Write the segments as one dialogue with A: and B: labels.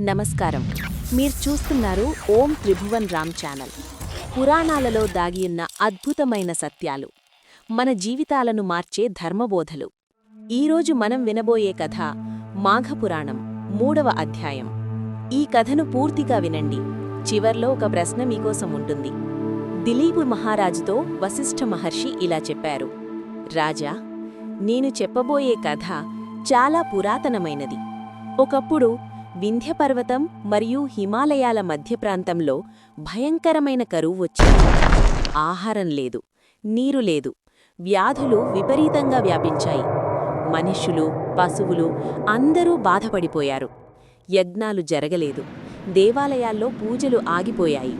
A: నమస్కారం. మీరు చూస్తున్నారు ఓం త్రిభువన్ రామ్ ఛానల్. పురాణాలలో దాగియున్న అద్భుతమైన సత్యాలు. మన జీవితాలను మార్చే ధర్మబోధలు. ఈరోజు మనం వినబోయే కథ మాఘపురాణం మూడవ అధ్యాయం. ఈ కథను పూర్తిగా వినండి. చివర్లో ఒక ప్రశ్న మీకోసం ఉంటుంది. దిలీపు మహారాజుతో వశిష్ఠ మహర్షి ఇలా చెప్పారు. రాజా నేను చెప్పబోయే కథ చాలా పురాతనమైనది. ఒకప్పుడు వింధ్యపర్వతం మరియు హిమాలయాల మధ్య ప్రాంతంలో భయంకరమైన కరువు వచ్చింది. ఆహారం లేదు నీరు లేదు వ్యాధులు విపరీతంగా వ్యాపించాయి. మనుష్యులు పశువులు అందరూ బాధపడిపోయారు. యజ్ఞాలు జరగలేదు దేవాలయాల్లో పూజలు ఆగిపోయాయి.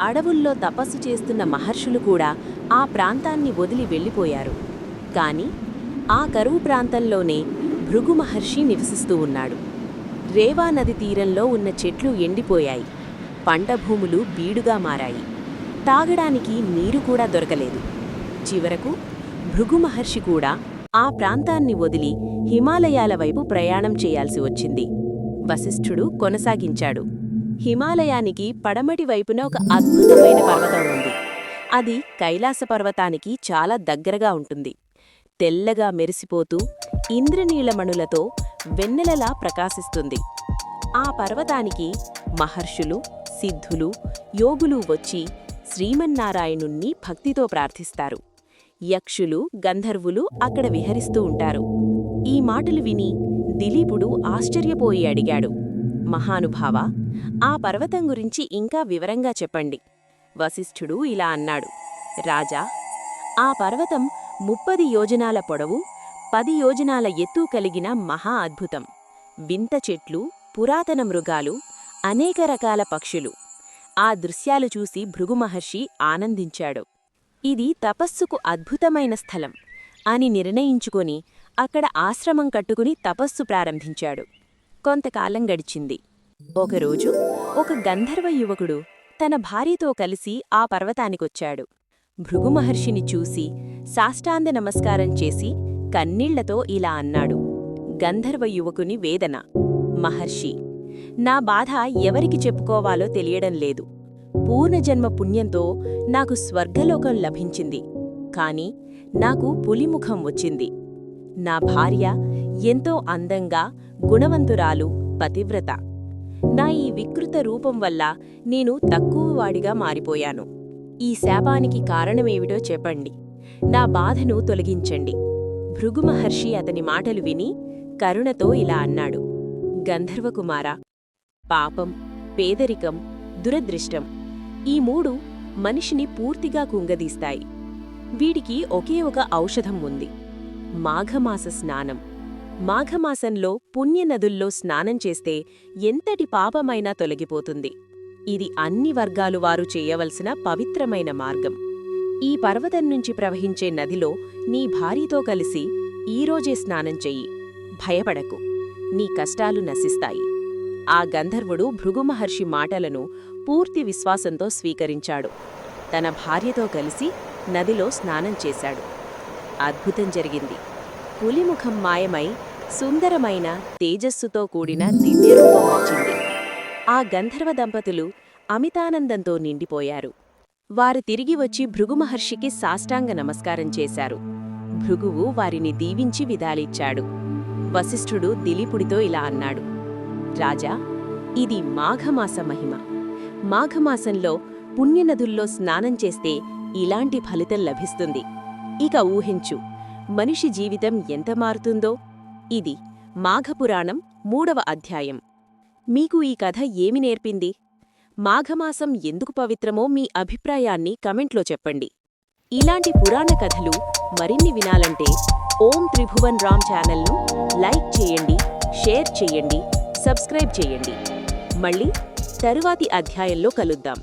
A: అడవుల్లో తపస్సు చేస్తున్న మహర్షులు కూడా ఆ ప్రాంతాన్ని వదిలి వెళ్ళిపోయారు. కాని ఆ కరువు ప్రాంతంలోనే భృగు మహర్షి నివసిస్తూ ఉన్నాడు. రేవా నది తీరంలో ఉన్న చెట్లు ఎండిపోయాయి. పంట భూములు బీడుగా మారాయి. తాగడానికి నీరు కూడా దొరకలేదు. చివరకు భృగు మహర్షి కూడా ఆ ప్రాంతాన్ని వదిలి హిమాలయాల వైపు ప్రయాణం చేయాల్సి వచ్చింది. వశిష్ఠుడు కొనసాగించాడు. హిమాలయానికి పడమటి వైపున ఒక అద్భుతమైన పర్వతం ఉంది. అది కైలాస పర్వతానికి చాలా దగ్గరగా ఉంటుంది. తెల్లగా మెరిసిపోతూ ఇంద్రనీలమణులతో వెన్నెలలా ప్రకాశిస్తుంది. ఆ పర్వతానికి మహర్షులు సిద్ధులు యోగులు వచ్చి శ్రీమన్నారాయణుణ్ణి భక్తితో ప్రార్థిస్తారు. యక్షులు గంధర్వులు అక్కడ విహరిస్తూ ఉంటారు. ఈ మాటలు విని దిలీపుడు ఆశ్చర్యపోయి అడిగాడు మహానుభావ ఆ పర్వతం గురించి ఇంకా వివరంగా చెప్పండి. వశిష్ఠుడు ఇలా అన్నాడు రాజా ఆ పర్వతం ముప్పది యోజనాల పొడవు పది యోజనాల ఎత్తు కలిగిన మహా అద్భుతం. వింత చెట్లు పురాతన మృగాలు అనేక రకాల పక్షులు. ఆ దృశ్యాలు చూసి భృగుమహర్షి ఆనందించాడు. ఇది తపస్సుకు అద్భుతమైన స్థలం అని నిర్ణయించుకొని అక్కడ ఆశ్రమం కట్టుకుని తపస్సు ప్రారంభించాడు. కొంతకాలం గడిచింది. ఒకరోజు ఒక గంధర్వ యువకుడు తన భార్యతో కలిసి ఆ పర్వతానికొచ్చాడు. భృగుమహర్షిని చూసి సాష్టాంగ నమస్కారం చేసి కన్నీళ్ళతో ఇలా అన్నాడు. గంధర్వ యువకుని వేదన. మహర్షి నా బాధ ఎవరికి చెప్పుకోవాలో తెలియడం లేదు. పూర్ణజన్మ పుణ్యంతో నాకు స్వర్గలోకం లభించింది. కాని నాకు పులిముఖం వచ్చింది. నా భార్య ఎంతో అందంగా గుణవంతురాలు పతివ్రత. నా ఈ వికృత రూపం వల్ల నేను తక్కువవాడిగా మారిపోయాను. ఈ శాపానికి కారణమేమిటో చెప్పండి. నా బాధను తొలగించండి. భృగుమహర్షి అతని మాటలు విని కరుణతో ఇలా అన్నాడు. గంధర్వకుమారా పాపం పేదరికం దురదృష్టం ఈ మూడు మనిషిని పూర్తిగా కుంగదీస్తాయి. వీడికి ఒకే ఒక ఔషధం ఉంది మాఘమాస స్నానం. మాఘమాసంలో పుణ్యనదుల్లో స్నానం చేస్తే ఎంతటి పాపమైనా తొలగిపోతుంది. ఇది అన్ని వర్గాలు వారు చేయవలసిన పవిత్రమైన మార్గం. ఈ పర్వతం నుంచి ప్రవహించే నదిలో నీ భార్యతో కలిసి ఈరోజే స్నానం చెయ్యి. భయపడకు. నీ కష్టాలు నశిస్తాయి. ఆ గంధర్వుడు భృగుమహర్షి మాటలను పూర్తి విశ్వాసంతో స్వీకరించాడు. తన భార్యతో కలిసి నదిలో స్నానం చేశాడు. అద్భుతం జరిగింది. పులిముఖం మాయమై సుందరమైన తేజస్సుతో కూడిన దివ్యరూపం వచ్చింది. ఆ గంధర్వ దంపతులు అమితానందంతో నిండిపోయారు. వారు తిరిగి వచ్చి భృగుమహర్షికి సాష్టాంగ నమస్కారం చేశారు. భృగువు వారిని దీవించి విదాలిచ్చాడు. వశిష్ఠుడు దిలీపుడితో ఇలా అన్నాడు. రాజా ఇది మాఘమాస మహిమ. మాఘమాసంలో పుణ్యనదుల్లో స్నానం చేస్తే ఇలాంటి ఫలితం లభిస్తుంది. ఇక ఊహించు మనిషి జీవితం ఎంత మారుతుందో. ఇది మాఘపురాణం మూడవ అధ్యాయం. మీకు ఈ కథ ఏమి నేర్పింది? మాఘమాసం ఎందుకు పవిత్రమో మీ అభిప్రాయాన్ని కమెంట్లో చెప్పండి. ఇలాంటి పురాణ కథలు మరిన్ని వినాలంటే ఓం త్రిభువన్ రామ్ ఛానల్ను లైక్ చేయండి షేర్ చేయండి సబ్స్క్రైబ్ చేయండి. మళ్ళీ తరువాతి అధ్యాయంలో కలుద్దాం.